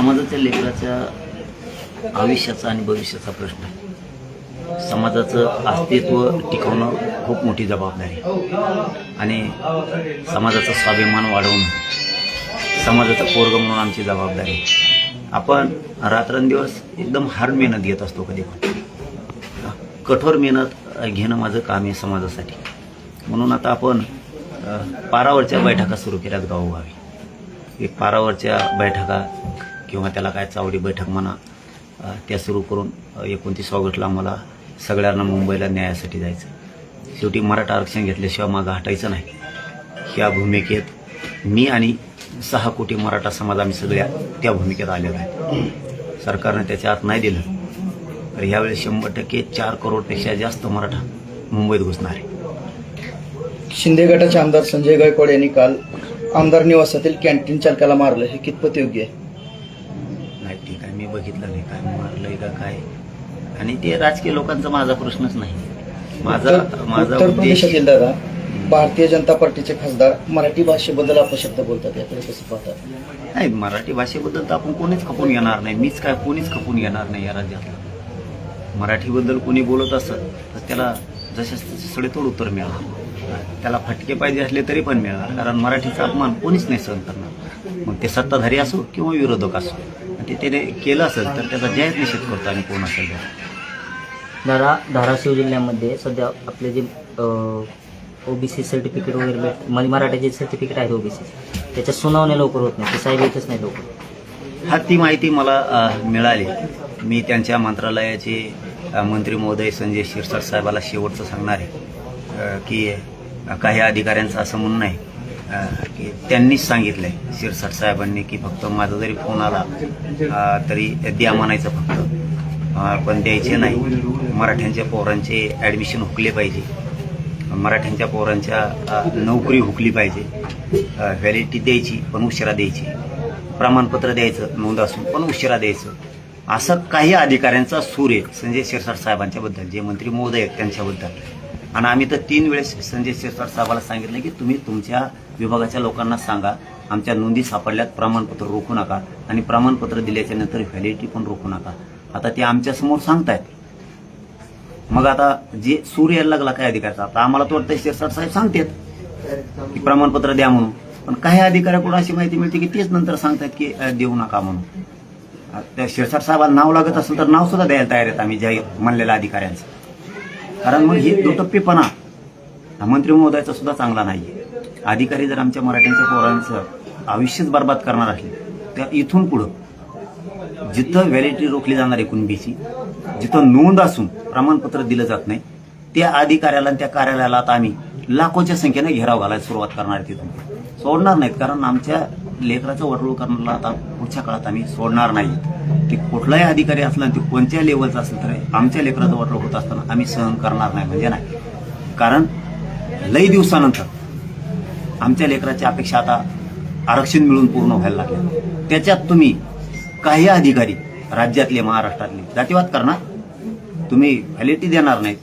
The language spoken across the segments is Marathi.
समाजाच्या लेकराच्या आयुष्याचा आणि भविष्याचा प्रश्न. आहे समाजाचं अस्तित्व टिकवणं खूप मोठी जबाबदारी आहे. आणि समाजाचा स्वाभिमान वाढवणं समाजाचा पोरग म्हणून आमची जबाबदारी आहे. आपण रात्रंदिवस एकदम हार्ड मेहनत घेत असतो कधी पण. कठोर मेहनत घेणं माझं काम आहे समाजासाठी. म्हणून आता आपण पारावरच्या बैठका सुरू केल्यात गावोगावी. एक पारावरच्या बैठका किंवा त्याला काय चावडी बैठक म्हणा त्या सुरू करून एकोणतीस ऑगस्टला आम्हाला सगळ्यांना मुंबईला न्यायासाठी जायचं. शेवटी मराठा आरक्षण घेतल्याशिवाय मागं हटायचं नाही. ह्या भूमिकेत मी आणि सहा कोटी मराठा समाज आम्ही सगळ्या त्या भूमिकेत आलेलो आहे. सरकारनं त्याच्या आत नाही दिलं तर ह्यावेळी शंभर टक्के चार करोडपेक्षा जास्त मराठा मुंबईत घुसणार आहे. शिंदे गटाचे आमदार संजय गायकवाड यांनी काल आमदार निवासातील कॅन्टीन चालकाला मारलं. हे कितपत योग्य आहे? नाही ठीक आहे. मी बघितलं नाही. काय मारलंय का काय? आणि ते राजकीय लोकांचा माझा प्रश्नच नाही. माझा माझा उद्देश दादा भारतीय जनता पार्टीचे खासदार मराठी भाषेबद्दल अपशब्द बोलतात याकडे कसं पाहतात? नाही मराठी भाषेबद्दल तर आपण कोणीच खपून येणार नाही. मीच काय कोणीच खपून येणार नाही या राज्यातलं. मराठीबद्दल कोणी बोलत असत तर त्याला जसे सडेतोड उत्तर मिळणार. त्याला फटके पाहिजे असले तरी पण मिळणार. कारण मराठीचा अपमान कोणीच नाही सहन करणार. मग ते सत्ताधारी असो किंवा विरोधक असो. ते त्याने केलं असेल तर त्याचा जाहीर निषेध करतो आणि कोण असेल ते. दादा धाराशिव जिल्ह्यामध्ये सध्या आपले जे ओबीसी सर्टिफिकेट वगैरे भेट म्हणजे मराठ्याचे सर्टिफिकेट आहेत ओबीसी त्याच्या सुनावण्या लवकर होत नाही ते साहेब येतच नाही लवकर. हा ती माहिती मला अ, मिळाली. मी त्यांच्या मंत्रालयाचे अ, मंत्री महोदय संजय शिरसाट साहेबाला शेवटचं सांगणार आहे अ, की अ, काही अधिकाऱ्यांचं असं म्हणणं आहे त्यांनीच सांगितलंय शिरसाट साहेबांनी की फक्त माझा जरी फोन आला तरी द्या म्हणायचं फक्त. पण द्यायचे नाही. मराठ्यांच्या पोरांचे ॲडमिशन हुकले पाहिजे. मराठ्यांच्या पोरांच्या नोकरी हुकली पाहिजे. व्हॅलिडिटी द्यायची पण उशिरा द्यायची. प्रमाणपत्र द्यायचं नोंद असून पण उशिरा द्यायचं. असं काही अधिकाऱ्यांचा सूर आहे संजय शिरसाट साहेबांच्याबद्दल जे मंत्री महोदय आहेत त्यांच्याबद्दल. आणि आम्ही तर तीन वेळेस संजय शिरसाट साहेबाला सांगितलं की तुम्ही तुमच्या विभागाच्या लोकांना सांगा. आमच्या नोंदी सापडल्यात प्रमाणपत्र रोखू नका. आणि प्रमाणपत्र दिल्याच्या नंतर व्हॅलिडिटी पण रोखू नका. आता ते आमच्यासमोर सांगतायत. मग आता जे सूर यायला लागला काय अधिकाऱ्याचा आता आम्हाला तर वाटतं शिरसाट साहेब सांगतात की प्रमाणपत्र द्या म्हणून. पण काही अधिकाऱ्याकडून अशी माहिती मिळते की तेच नंतर सांगतात की देऊ नका म्हणून. त्या शिरसाट साहेबांना नाव लागत असेल तर नाव सुद्धा द्यायला तयार आहेत आम्ही ज्या म्हणलेल्या अधिकाऱ्यांचं. कारण मग हे दुटप्पीपणा. हा मंत्री महोदयाचा सुद्धा चांगला नाही अधिकारी जर आमच्या मराठ्यांच्या पोरांचं आयुष्यच बर्बाद करणार असले तर इथून पुढं जिथं व्हॅलिडिटी रोखली जाणार आहे कुणबीची जिथं नोंद असून प्रमाणपत्र दिलं जात नाही त्या अधिकाऱ्याला आणि त्या कार्यालयाला आता आम्ही लाखोच्या संख्येने घेराव घालायला सुरुवात करणार आहे तिथून सोडणार नाहीत कारण आमच्या लेकराचं वटळू करण्याला आता पुढच्या काळात आम्ही सोडणार नाही. ते कुठलाही अधिकारी असला आणि ते कोणत्या लेवलचा असेल तर आमच्या लेकराचं वटळू होत असताना आम्ही सहन करणार नाही म्हणजे नाही. कारण लई दिवसानंतर आमच्या लेकराची अपेक्षा आता आरक्षण मिळून पूर्ण व्हायला लागले त्याच्यात तुम्ही काही अधिकारी राज्यातले महाराष्ट्रातले जातीवाद करणार? तुम्ही व्हॅलिटी देणार नाहीत.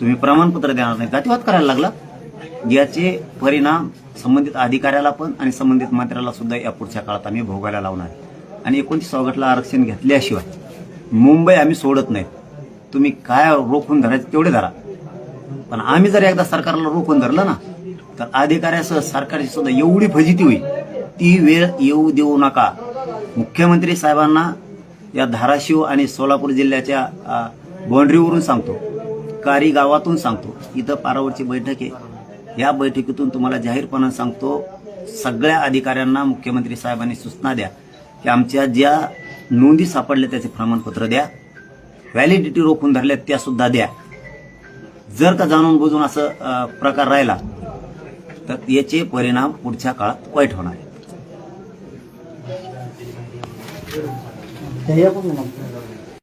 तुम्ही प्रमाणपत्र देणार नाही जातीवाद करायला लागला? याचे परिणाम संबंधित अधिकाऱ्याला पण आणि संबंधित मंत्र्याला सुद्धा या पुढच्या काळात आम्ही भोगायला लावणार. आहे. आणि एकोणतीस ऑगस्टला आरक्षण घेतल्याशिवाय मुंबई आम्ही सोडत नाही. तुम्ही काय रोखून धरायचं तेवढे धरा. पण आम्ही जर एकदा सरकारला रोखून धरलं ना तर अधिकाऱ्यासह सरकारची सुद्धा एवढी फजिती होईल. ती वेळ येऊ देऊ नका. मुख्यमंत्री साहेबांना या धाराशिव आणि सोलापूर जिल्ह्याच्या बाउंड्रीवरून बाँड्रीवरून सांगतो. कारी गावातून सांगतो. इथं पारावरची बैठक आहे. या बैठकीतून तुम्हाला जाहीरपणा सांगतो. सगळ्या अधिकाऱ्यांना मुख्यमंत्री साहेबांनी सूचना द्या की आमच्या ज्या नोंदी सापडल्या त्याचे प्रमाणपत्र द्या. व्हॅलिडिटी रोखून धरल्या त्या सुद्धा द्या. जर का जाणून बुजून असं प्रकार राहिला तर याचे परिणाम पुढच्या काळात वाईट होणार आहे